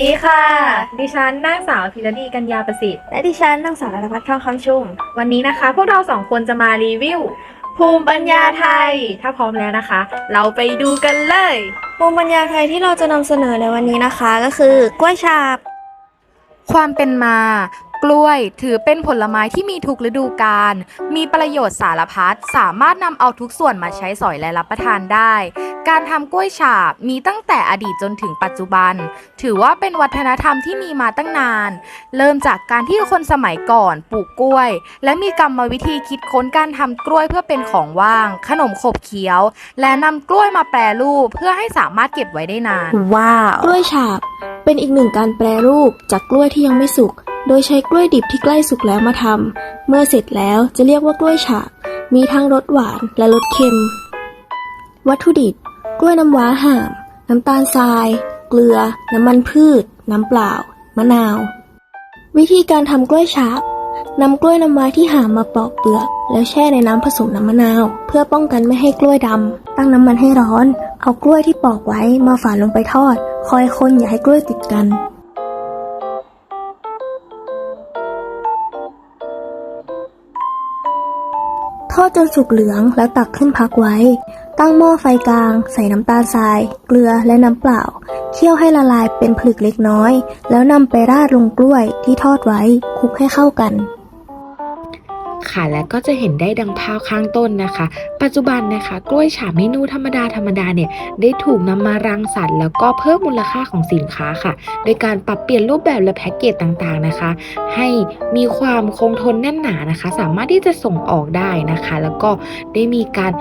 ดีค่ะ ดิฉันนางสาวพิรดีกัญญาประสิทธิ์ และดิฉันนางสาวรัตพัฒน์ทองคำชุ่ม วันนี้นะคะ พวกเราสองคนจะมารีวิว ภูมิปัญญาไทย ถ้าพร้อมแล้วนะคะ เราไปดูกันเลย ภูมิปัญญาไทยที่เราจะนำเสนอในวันนี้นะคะ ก็คือกล้วยฉาบ ความเป็นมา กล้วยถือเป็นผลไม้ที่มีทุกฤดูกาลมีประโยชน์สารพัดสามารถนำเอาทุกส่วนมาใช้สอยและรับประทานได้ การทำกล้วยฉาบมีตั้งแต่อดีตจนถึงปัจจุบัน ถือว่าเป็นวัฒนธรรมที่มีมาตั้งนาน เริ่มจากการที่คนสมัยก่อนปลูกกล้วย และมีกรรมวิธีคิดค้นการทำกล้วยเพื่อเป็นของว่าง ขนมขบเคี้ยว และนำกล้วยมาแปรรูปเพื่อให้สามารถเก็บไว้ได้นาน ว้าว กล้วยฉาบ เป็นอีกหนึ่งการแปรรูปจากกล้วยที่ยังไม่สุก โดยใช้กล้วยดิบที่ใกล้สุกแล้วมาทำเมื่อเสร็จแล้วจะเรียกว่ากล้วยฉาบ มีทั้งรสหวานและรสเค็ม วัตถุดิบ กล้วยน้ำว้าห่าม น้ำตาลทราย เกลือ น้ำมันพืช น้ำเปล่า มะนาว วิธีการทำกล้วยฉาบนำกล้วยน้ำว้าที่ห่ามมาปอกเปลือก แล้วแช่ในน้ำผสมน้ำมะนาว เพื่อป้องกันไม่ให้กล้วยดำตั้งน้ำมันให้ร้อน เอากล้วยที่ปอกไว้มาฝานลงไปทอด คอยคนอย่าให้กล้วยติดกันทอดจนสุกเหลืองแล้วตักขึ้นพักไว้ ตั้งหม้อไฟกลาง ใส่น้ำตาลทราย เกลือและน้ำเปล่า เคี่ยวให้ละลายเป็นผลึกเล็กน้อย แล้วนำไปราดลงกล้วยที่ทอดไว้คลุกให้เข้ากัน ค่ะและก็จะเห็นได้ดังภาพข้างต้นนะคะ ปัจจุบันนะคะ กล้วยฉาบเมนูธรรมดาธรรมดาเนี่ยได้ถูกนำมารังสรรค์แล้วก็เพิ่มมูลค่าของสินค้าค่ะ โดยการปรับเปลี่ยนรูปแบบและแพ็กเกจต่างๆนะคะ ให้มีความคงทนแน่นหนานะคะ สามารถที่จะส่งออกได้นะคะ แล้วก็ได้มีการ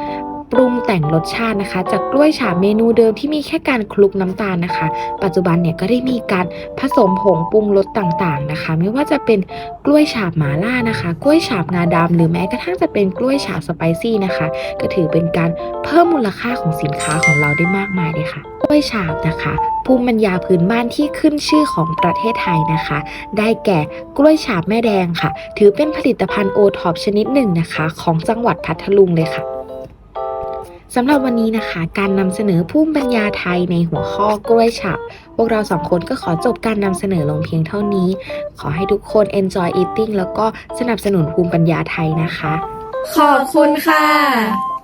ปรุงแต่งรสชาตินะคะ จากกล้วยฉาบเมนูเดิมที่มีแค่การคลุกน้ำตาลนะคะ ปัจจุบันเนี่ยก็ได้มีการผสมผงปรุงรสต่างๆนะคะ ไม่ว่าจะเป็นกล้วยฉาบหมาล่านะคะ กล้วยฉาบงาดำหรือแม้กระทั่งจะเป็นกล้วยฉาบสไปซี่นะคะ ก็ถือเป็นการเพิ่มมูลค่าของสินค้าของเราได้มากมายเลยค่ะกล้วยฉาบนะคะ ภูมิปัญญาพื้นบ้านที่ขึ้นชื่อของประเทศไทยนะคะ ได้แก่กล้วยฉาบแม่แดงค่ะ ถือเป็นผลิตภัณฑ์โอท็อปชนิดหนึ่งนะคะ ของจังหวัดพัทลุงเลยค่ะ สำหรับวันนี้นะคะ การนำเสนอภูมิปัญญาไทยในหัวข้อกล้วยฉับ พวกเราสองคนก็ขอจบการนำเสนอลงเพียงเท่านี้ ขอให้ทุกคน enjoy eating แล้วก็สนับสนุนภูมิปัญญาไทยนะคะ ขอบคุณค่ะ